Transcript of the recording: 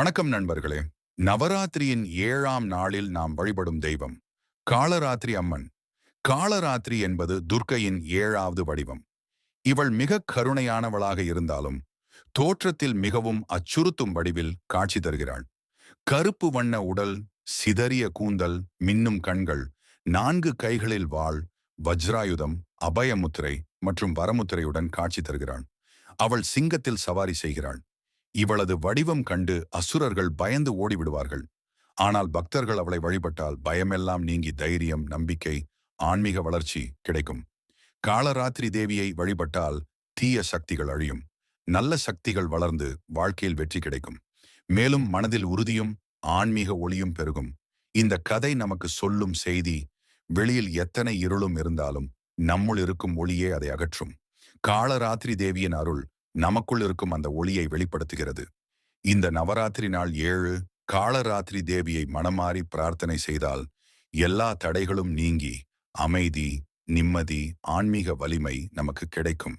வணக்கம் நண்பர்களே. நவராத்திரியின் ஏழாம் நாளில் நாம் வழிபடும் தெய்வம் காளராத்திரி அம்மன். காளராத்திரி என்பது துர்க்கையின் ஏழாவது வடிவம். இவள் மிக கருணையானவளாக இருந்தாலும் தோற்றத்தில் மிகவும் அச்சுறுத்தும் வடிவில் காட்சி தருகிறாள். கருப்பு வண்ண உடல் சிதறிய கூந்தல் மின்னும் கண்கள் நான்கு கைகளில் வாள் வஜ்ராயுதம் அபயமுத்திரை மற்றும் வரமுத்திரையுடன் காட்சி தருகிறாள். அவள் சிங்கத்தில் சவாரி செய்கிறாள். இவளது வடிவம் கண்டு அசுரர்கள் பயந்து ஓடிவிடுவார்கள். ஆனால் பக்தர்கள் அவளை வழிபட்டால் பயமெல்லாம் நீங்கி தைரியம் நம்பிக்கை ஆன்மீக வளர்ச்சி கிடைக்கும். காலராத்திரி தேவியை வழிபட்டால் தீய சக்திகள் அழியும். நல்ல சக்திகள் வளர்ந்து வாழ்க்கையில் வெற்றி கிடைக்கும். மேலும் மனதில் உறுதியும் ஆன்மீக ஒளியும் பெருகும். இந்த கதை நமக்கு சொல்லும் செய்தி வெளியில் எத்தனை இருளும் இருந்தாலும் நம்முள் இருக்கும் ஒளியே அதை அகற்றும். காலராத்திரி தேவியின் அருள் நமக்குள் இருக்கும் அந்த ஒளியை வெளிப்படுத்துகிறது. இந்த நவராத்திரி நாள் ஏழு காளராத்திரி தேவியை மனமாறி பிரார்த்தனை செய்தால் எல்லா தடைகளும் நீங்கி அமைதி நிம்மதி ஆன்மீக வலிமை நமக்கு கிடைக்கும்.